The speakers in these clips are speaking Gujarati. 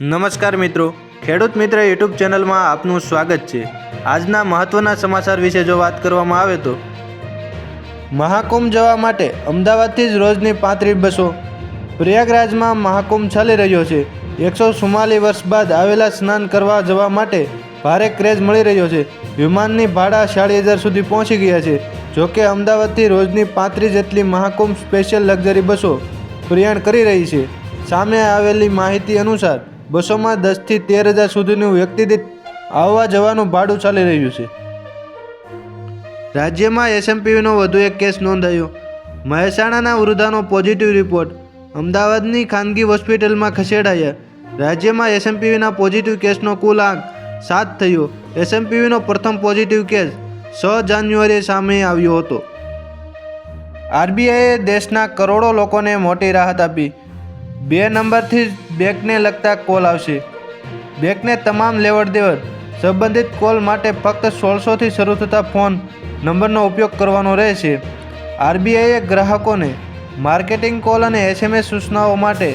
નમસ્કાર મિત્રો. ખેડૂત મિત્ર યુટ્યુબ ચેનલમાં આપનું સ્વાગત છે. આજના મહત્ત્વના સમાચાર વિશે જો વાત કરવામાં આવે તો. મહાકુંભ જવા માટે અમદાવાદથી જ રોજની પાંત્રીસ બસો. પ્રયાગરાજમાં મહાકુંભ ચાલી રહ્યો છે. એકસો ચુમ્માલીસ વર્ષ બાદ આવેલા સ્નાન કરવા જવા માટે ભારે ક્રેઝ મળી રહ્યો છે. વિમાનની ભાડા સાડી હજાર સુધી પહોંચી ગયા છે. જોકે અમદાવાદથી રોજની પાંત્રીસ જેટલી મહાકુંભ સ્પેશિયલ લક્ઝરી બસો પ્રયાણ કરી રહી છે. સામે આવેલી માહિતી અનુસાર બસોમાં દસથી તેર હજાર સુધીનું વ્યક્તિદીઠ આવવા જવાનું ભાડું ચાલી રહ્યું છે. રાજ્યમાં એસએમપીવીનો વધુ એક કેસ નોંધાયો. મહેસાણાના વૃદ્ધાનો પોઝિટિવ રિપોર્ટ અમદાવાદની ખાનગી હોસ્પિટલમાં ખસેડાયા. રાજ્યમાં એસએમપીવીના પોઝિટિવ કેસનો કુલ આંક સાત થયો. એસએમપીવીનો પ્રથમ પોઝિટિવ કેસ છ જાન્યુઆરીએ સામે આવ્યો હતો. આરબીઆઈએ દેશના કરોડો લોકોને મોટી રાહત આપી. બે નંબરથી જ બેંકને લગતા કોલ આવશે. બેંકને તમામ લેવડ દેવડ, સંબંધિત કોલ માટે ફક્ત સોળસોથી શરૂ થતા ફોન નંબરનો ઉપયોગ કરવાનો રહેશે. આરબીઆઈએ ગ્રાહકોને માર્કેટિંગ કોલ અને એસએમએસ સૂચનાઓ માટે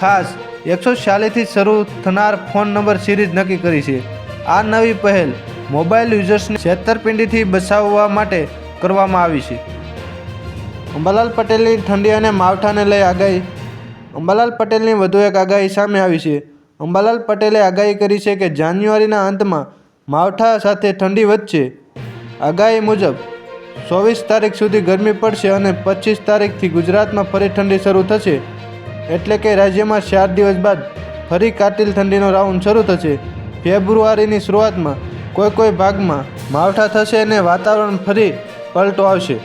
ખાસ એકસો ચાલીસથી શરૂ થનાર ફોન નંબર સિરીઝ નક્કી કરી છે. આ નવી પહેલ મોબાઈલ યુઝર્સને છેતરપિંડીથી બચાવવા માટે કરવામાં આવી છે. અંબાલાલ પટેલની ઠંડી અને માવઠાને લઈ આગાહી અંબાલાલ પટેલની વધુ એક આગાહી સામે આવી છે. અંબાલાલ પટેલે આગાહી કરી છે કે જાન્યુઆરીના અંતમાં માવઠા સાથે ઠંડી વધશે. આગાહી મુજબ, ચોવીસ તારીખ સુધી ગરમી પડશે અને પચીસ તારીખથી ગુજરાતમાં ફરી ઠંડી શરૂ થશે. એટલે કે રાજ્યમાં ચાર દિવસ બાદ ફરી કાતિલ ઠંડીનો રાઉન્ડ શરૂ થશે. ફેબ્રુઆરીની શરૂઆતમાં કોઈ કોઈ ભાગમાં માવઠા થશે અને વાતાવરણ ફરી પલટો આવશે.